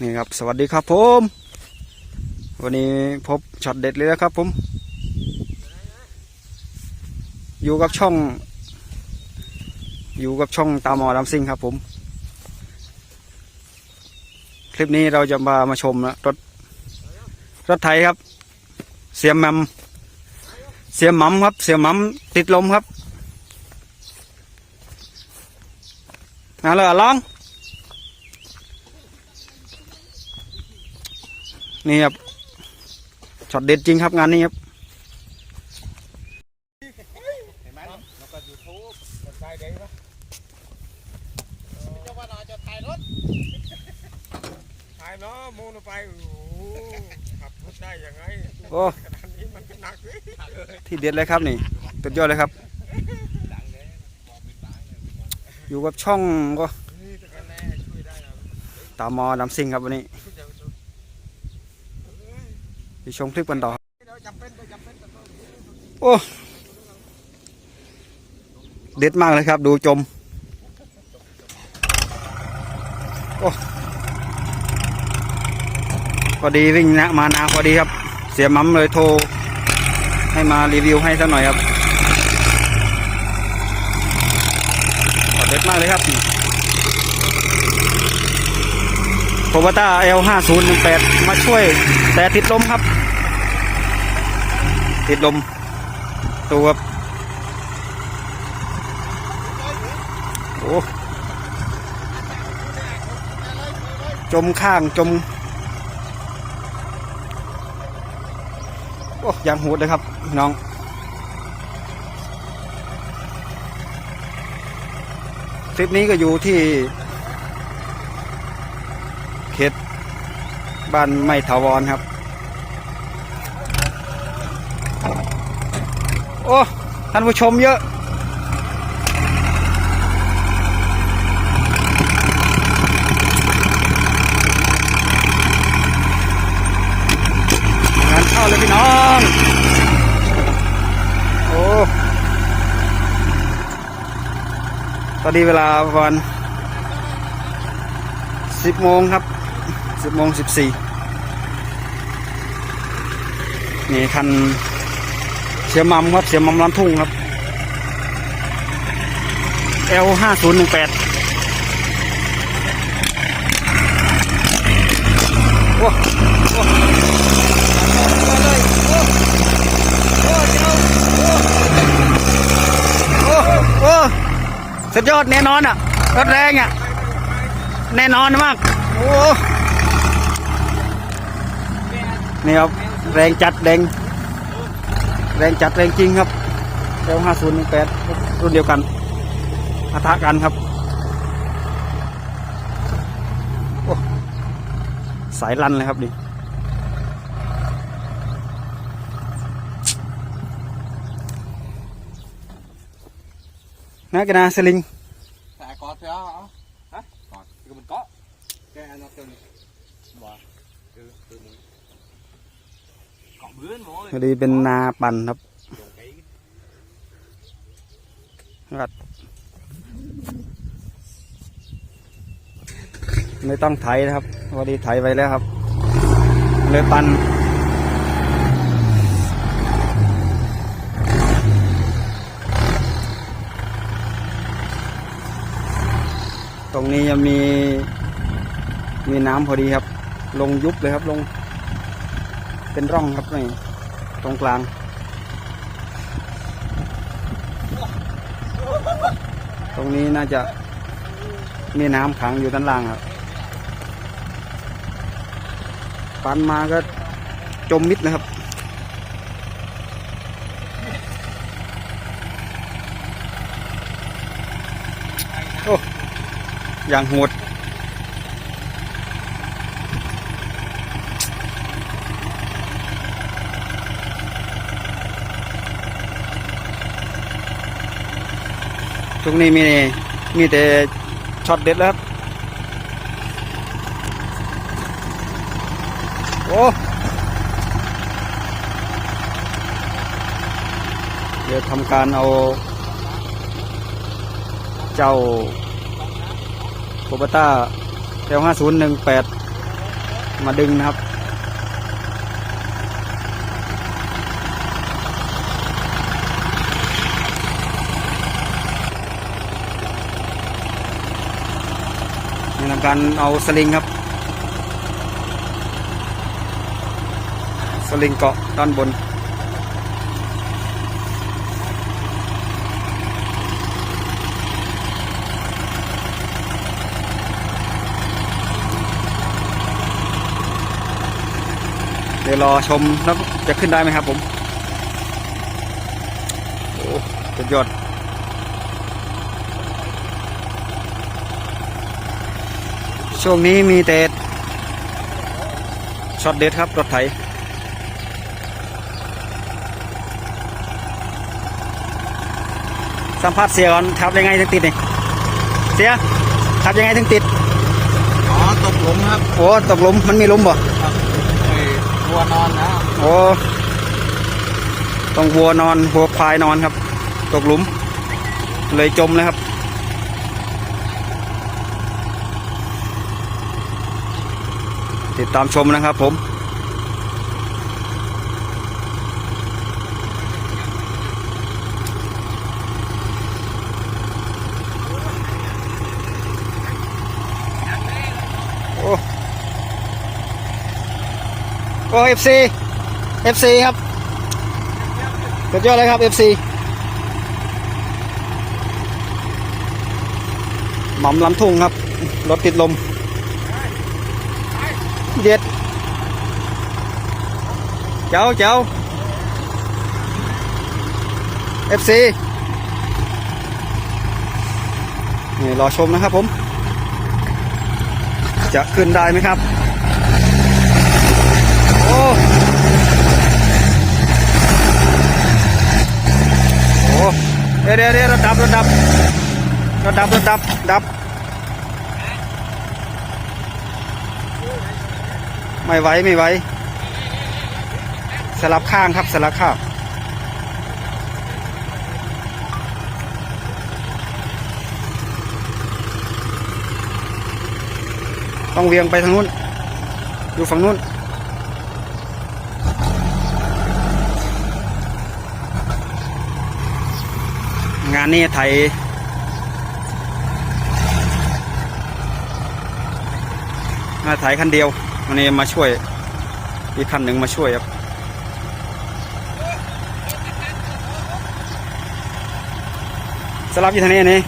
นี่ครับ สวัสดีครับผม วันนี้พบช็อตเด็ดเลยนะครับผม อยู่กับช่อง อยู่กับช่องตามหมอดำซิงครับผม คลิปนี้เราจะมามาชมนะรถ รถไถครับ เสียมมัมเสียมมัมครับ เสียมมัมติดลมครับมาเลยอะลอง นี่ครับช็อตเด็ดจริงครับงานนี้ครับเห็นไหมแล้วก็ยูทูบมันได้ได้ปะเจ้าว่านาจะถ่ายรถถ่ายเนาะมูนไปโอ้โหขับรถได้ยังไงโอ้ขนาดนี้มันก็หนักเลยที่เด็ดเลยครับนี่สุดยอดเลยครับ อยู่กับช่องก็นี่แต่ก็แน่ช่วยได้นะตามหมอดำซิงครับวันนี้ช่วยเดี๋ยว ไปชมคลิปกันต่อเดี๋ยวจำเป็นต้องจำเป็นต้องโอ้เด็ดมากเลยครับ ดูจมโอ้พอดีวิ่งนะมานาพอดีครับ เสียมัมเลยโทร ให้มารีวิวให้สักหน่อยครับเด็ดมากเลยครับ โคบต้า L5018 มาช่วย แต่ติดลมครับ ติดลม ตัวครับโอ้จมข้างจม โอ้ยางโหดเลยครับ น้องคลิปนี้ก็อยู่ที่ บ้านไม่ถาวรครับ โอ้ท่านผู้ชมเยอะ งานเข้าเล่น้อง โอ้ตอนนี้เวลาประมาณ10โมงครับสิบโมงสิบสี่ นี่คันเสียมัมครับเสียมัมลำทุ่งครับ L ห้าศูนย์หนึ่งแปดโอ้โอ้โอ้โอ้สุดยอดแน่นอนอะรถแรงอะ แน่นอนมาก โอ้นี่ครับ แรงจัดแรงแรงจัดแรงจริงครับเห้าศูนย์แปดรุ่นเดียวกันอาทะกันครับโอ้สายลันเลยครับนี่นักกีฬาสลิงแต่กอดเถอะฮะกอดก็มันเกาะแกอันนั้นตัวนี้บ่คือคือมึงเกาะเบื้อนหมอ พอดีเป็นนาปั่นครับรับไม่ต้องไถนะครับพอดีไถไปแล้วครับ เลยปั่นตรงนี้ยังมีมีน้ำพอดีครับ ลงยุบเลยครับลง เป็นร่องครับนี่ตรงกลาง ตรงนี้น่าจะมีน้ำขังอยู่ด้านล่างครับปันมาก็จมมิดนะครับโอ้อย่างโหด ตรงนี้มีมีแต่ช็อตเด็ดแล้วครับ โอ้เดี๋ยวทำการเอา เจ้าโคบต้าแก้วห้าศูนย์หนึ่งแปดมาดึงนะครับ นี่ทำการเอาสลิงครับ สลิงเกาะด้านบน เดี๋ยวรอชมแล้วจะขึ้นได้ไหมครับผม โอ้สุดยอด ช่วงนี้มีแต่ช็อตเด็ดครับ รถไถสัมภาษณ์เสียก่อนขับยังไงถึงติดนี่เสียขับยังไงถึงติด อ๋อ ตกหลุมครับ โอ้ ตกหลุม มันมีหลุมบ่ครับไอ้วัวนอนนะ โอ้ต้องวัวนอนวัวควายนอนครับ ตกหลุม เลยจมเลยครับ ติดตามชมนะครับผมโอ้โอ้เอฟซีเอฟซีครับสุดยอดเลยครับเอฟซีหม่อมลำทุ่งครับ รถติดลม เด็ด เจ้าเจ้าเอฟซีนี่รอชมนะครับผม จะขึ้นได้ไหมครับ โอ้โอ้เรียวเดี๋ยวเดี๋ยวระดับระดับระดับระดับดับ ไม่ไหวไม่ไหว สลับข้างครับสลับข้างต้องเวียงไปทางนู้น อยู่ฝั่งนู้น งานนี้ไทยงานไทยคันเดียววันนี้มาช่วย อีกคันหนึ่งมาช่วยครับ สลับอยู่ทางนี้นี่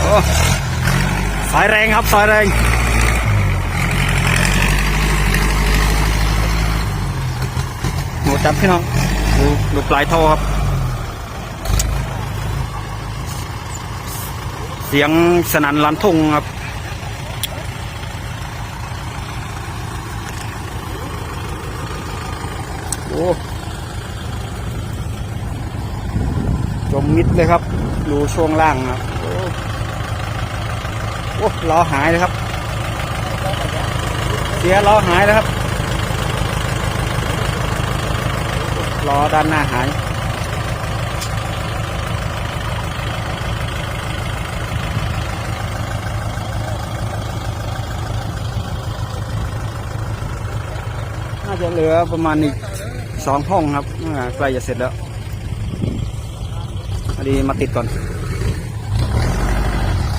โอ้สายแรงครับ สายแรงหมูจับพี่น้องดูดูปลายท่อครับ เสียงสนั่นลันทุ่งครับโอ้ มิดเลยครับ ดูช่วงล่างครับโอ้ล้อหายเลยครับ เสียล้อหายแล้วครับล้อด้านหน้าหายน่าจะเหลือประมาณอีกสองห้องครับใกล้จะเสร็จแล้ว อดีมาติดก่อน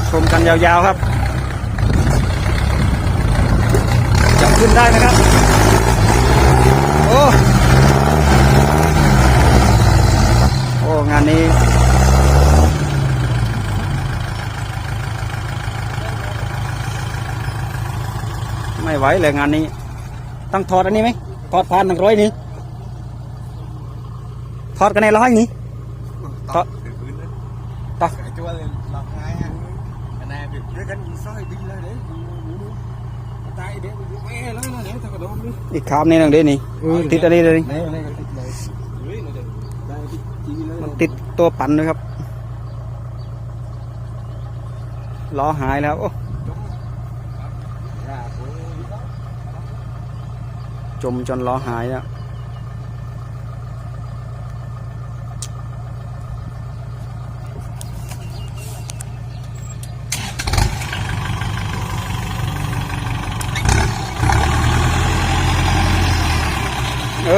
ชมกันยาวๆครับจะขึ้นได้ไหมครับ โอ้ โอ้ งานนี้ไม่ไหวเลยงานนี้ ต้องถอดอันนี้ไหมถอดพานหนึ่งร้อยนี่ถอดกันในร้อยนี่ตอกถือพื้ นเลยตอกไอ้จัวเลยหลับง่ายฮะคะแนนถือ để cánh soi đi lên để tay để mẹ nó nó để tao có đồ đi อีกคำนี้หนึ่งเด้นี่ติดอันนี้เลย đây đây cái thịt này dưới này đây đây cái chi มัน lên ติดตัวปั่นด้วยครับล้อหายแล้วโอ้ ra của จมจนล้อหายแล้ว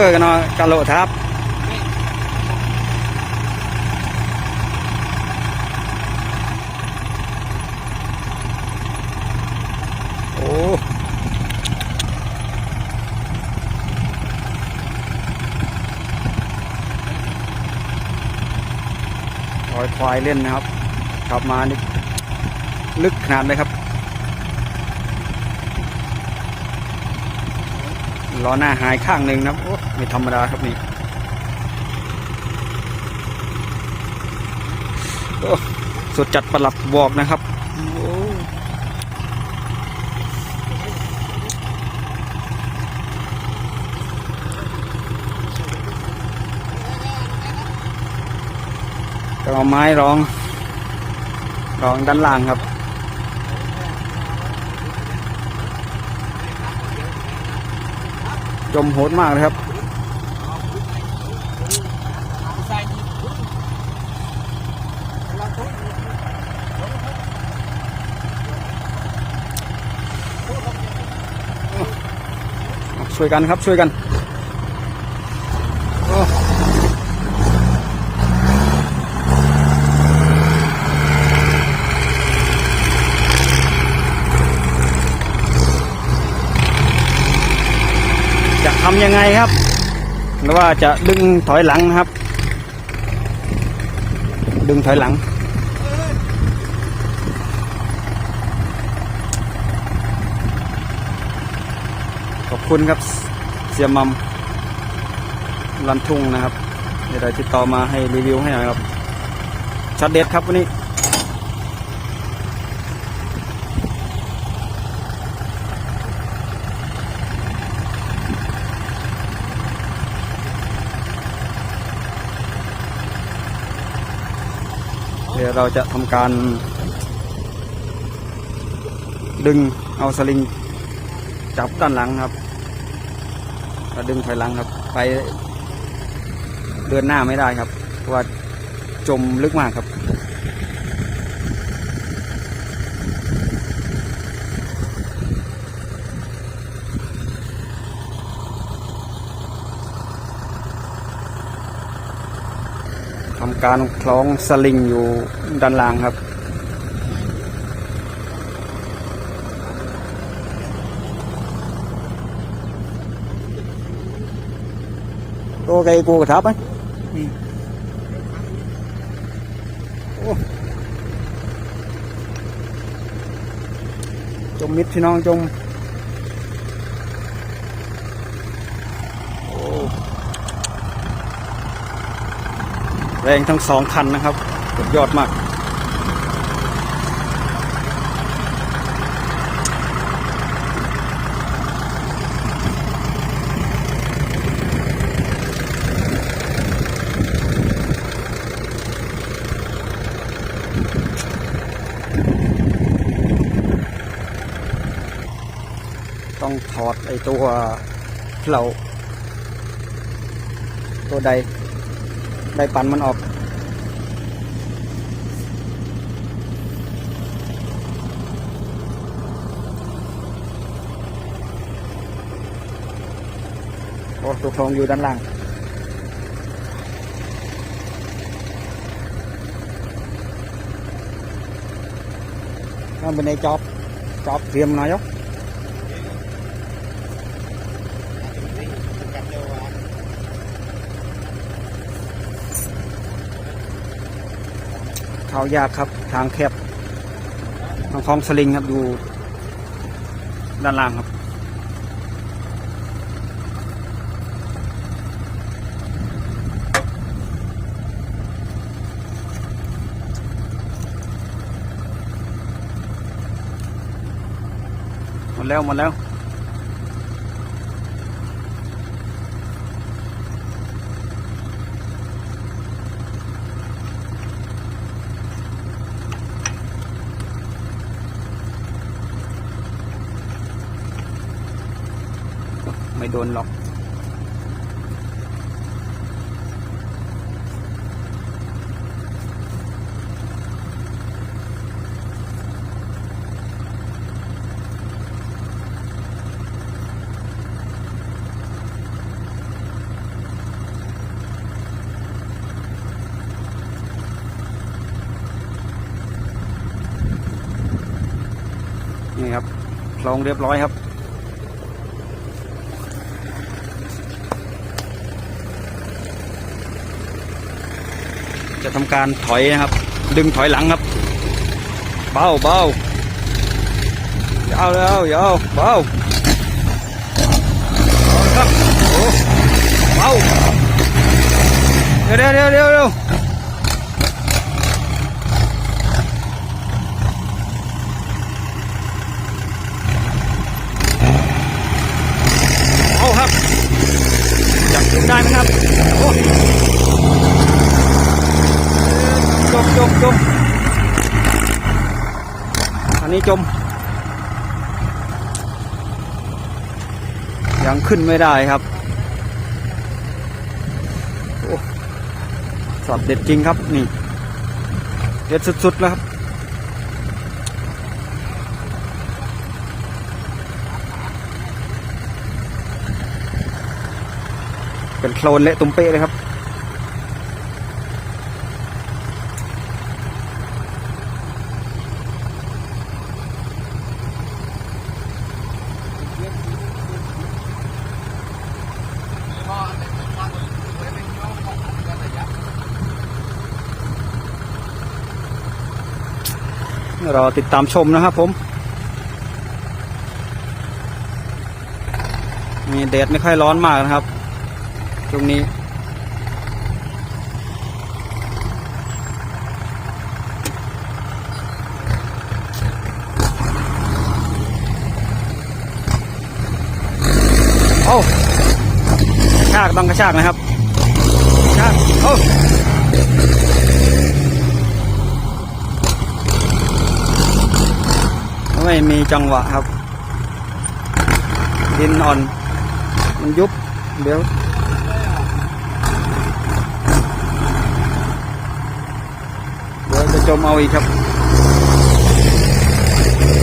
อกันเนาะกะโหลทับโอ้ลอยควายเล่นนะครับกลับมานี่ลึกขนาดเลยครับล้อหน้าหายข้างหนึ่งนะครับ ไม่ธรรมดาครับนี่สุดจัดประหลัดบอกนะครับตองเอาไม้รอง รองด้านล่างครับจมโหดมากเลยครับ ช่วยกันครับช่วยกันโอ้จะทำยังไงครับ หรือว่าจะดึงถอยหลังนะครับ ดึงถอยหลัง ขอบ คุณครับเสียมัมลันทุ่งนะครับ เดี๋ยวติดต่อมาให้รีวิวให้หน่อยครับช็อตเด็ดครับวันนี้เดี๋ยวเราจะทำการ ดึงเอาสลิงจับด้านหลังครับ แล้วดึงถอยหลังครับ ไปเดินหน้าไม่ได้ครับเพราะว่าจมลึกมากครับ ทำการคล้องสลิงอยู่ด้านล่างครับ โอ้ไก่กูทับไหมจมมิดพี่น้องจมแรงทั้งสองคันนะครับ สุดยอดมาก ไอตัวเราตัวใดได้ปันมันออก โอ้ตัวโครงอยู่ด้านล่าง Nó bên đây chóp chóp riêng nói dốc เข้ายากครับทางแคบทางคลองสลิงครับอยู่ด้านล่างครับ หมดแล้วหมดแล้ว ดนหรอก นี่ครับลองเรียบร้อยครับ ทำการถอยนะครับ ดึงถอยหลังครับ เบาเบายาวแล้วยาวเบาเอาละครับโอ้เบาเดี๋ยวเดี๋ยวเดี๋ยวเดี๋ยวเดี๋ยวเอาครับจับดึงได้ไหมครับโอ้จมจมจม จมยังขึ้นไม่ได้ครับโอ้สอดเด็ดจริงครับนี่ เด็ดสุดๆแล้วครับ เป็นโคลนเละตุ้มเป๊ะเลยครับ ติดตามชมนะครับผมมีแดดไม่ค่อยร้อนมากนะครับช่วงนี้ โอ้กระชากต้องกระชากนะครับกระชากโอ้ ไม่มีจังหวะครับ ดินอ่อน มันยุบเดี๋ยวเดี๋ยวจะจมเอาอีกครับ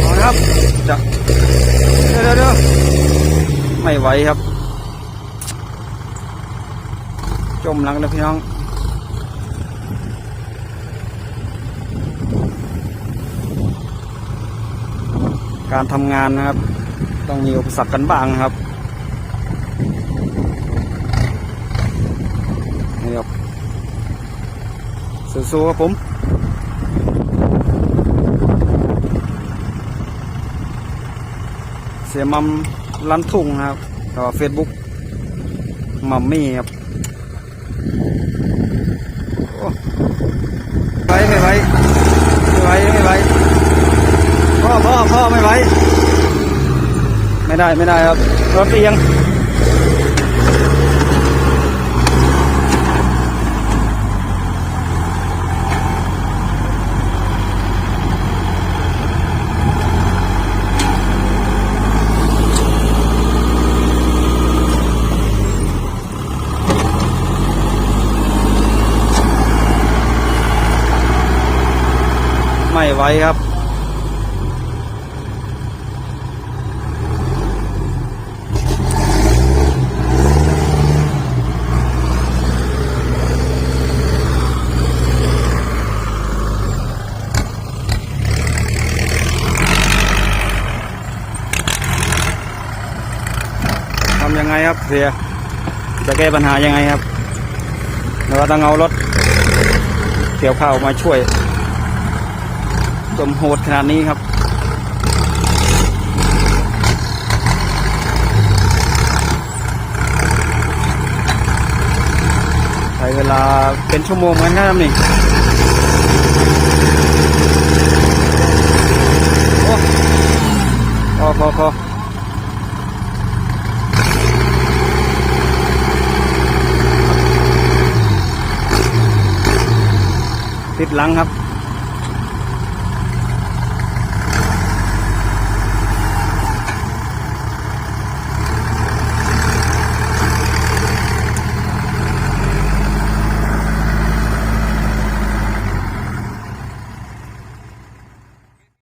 เอาครับจะเดี๋ยวเดี๋ยวเดี๋ยวไม่ไหวครับ จมหลังแล้วพี่น้อง การทำงานนะครับ ต้องมีอุปสรรคกันบ้างครับนี่ครับสู้ๆครับผมเสียมัมลันทุ่งนะครับต่อเฟซบุ๊กมัมมี่ครับโอ้ไปไม่ไหวไม่ไหวไม่ไหว พ่ อพ่อพ่อไม่ไหวไม่ได้ไม่ได้ครับรถเอียงไม่ไหวครับ ครับเสียจะแก้ปัญหายังไงครับเราต้องเอารถเกี่ยวข้าวมาช่วยจมโหดขนาดนี้ครับใช้เวลาเป็นชั่วโมงเหมือนกันครับนี่โอ้พอพอพอ ติดหลังครับ